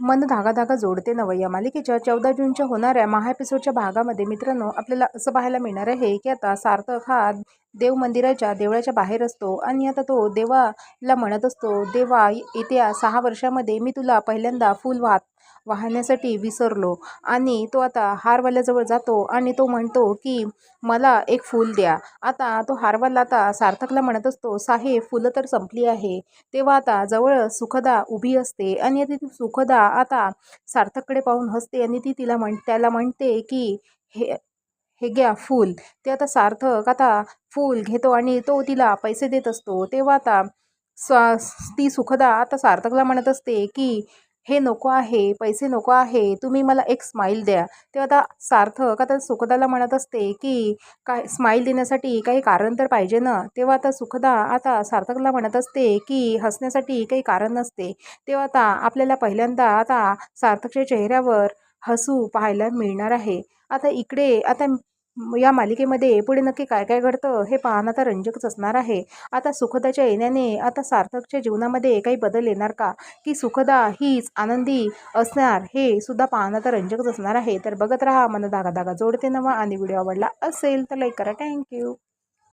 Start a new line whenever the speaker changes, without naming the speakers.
मन धागा धागा जोडते नवं या मालिकेच्या चौदा जूनच्या होणाऱ्या महा एपिसोडच्या भागामध्ये मित्रांनो आपल्याला असं पाहायला मिळणार आहे की आता सार्थक हा देव मंदिराच्या देवळाच्या बाहेर असतो. आणि आता तो देवाला म्हणत असतो देवा येत्या सहा वर्षामध्ये मी तुला पहिल्यांदा फुल वाहत वाहण्यासाठी विसरलो. आणि तो आता हारवाल्याजवळ जातो आणि तो म्हणतो की मला एक फूल द्या. आता तो हारवाला आता सार्थकला म्हणत असतो साहेब फुलं तर संपली आहे. तेव्हा आता जवळ सुखदा उभी असते आणि ती सुखदा आता सार्थककडे पाहून हसते आणि ती तिला म्हण त्याला म्हणते की हे हे घ्या फूल. ते आता सार्थक आता फूल घेतो आणि तो तिला पैसे देत असतो. तेव्हा आता स ती सुखदा आता सार्थकला म्हणत असते की हे नको आहे पैसे नको आहे तुम्ही मला एक स्माईल द्या. तेव्हा आता सार्थक आता सुखदाला म्हणत असते की काय स्माईल देण्यासाठी काही कारण तर पाहिजे ना? तेव्हा आता सुखदा आता सार्थकला म्हणत असते की हसण्यासाठी काही कारण नसते. तेव्हा आता आपल्याला पहिल्यांदा आता सार्थकच्या चेहऱ्यावर हसू पाहायला मिळणार आहे. आता इकडे आता या मालिकेमध्ये पुढे नक्की काय काय घडतं हे पाहणं आता रंजकच असणार आहे. आता सुखदाच्या येण्याने आता सार्थकच्या जीवनामध्ये काही बदल येणार का? की सुखदा हीच आनंदी असणार हे सुद्धा पाहणं तर रंजकच असणार आहे. तर बघत राहा मन धागा धागा जोडते नवा आणि व्हिडिओ आवडला असेल तर लाईक करा. थँक्यू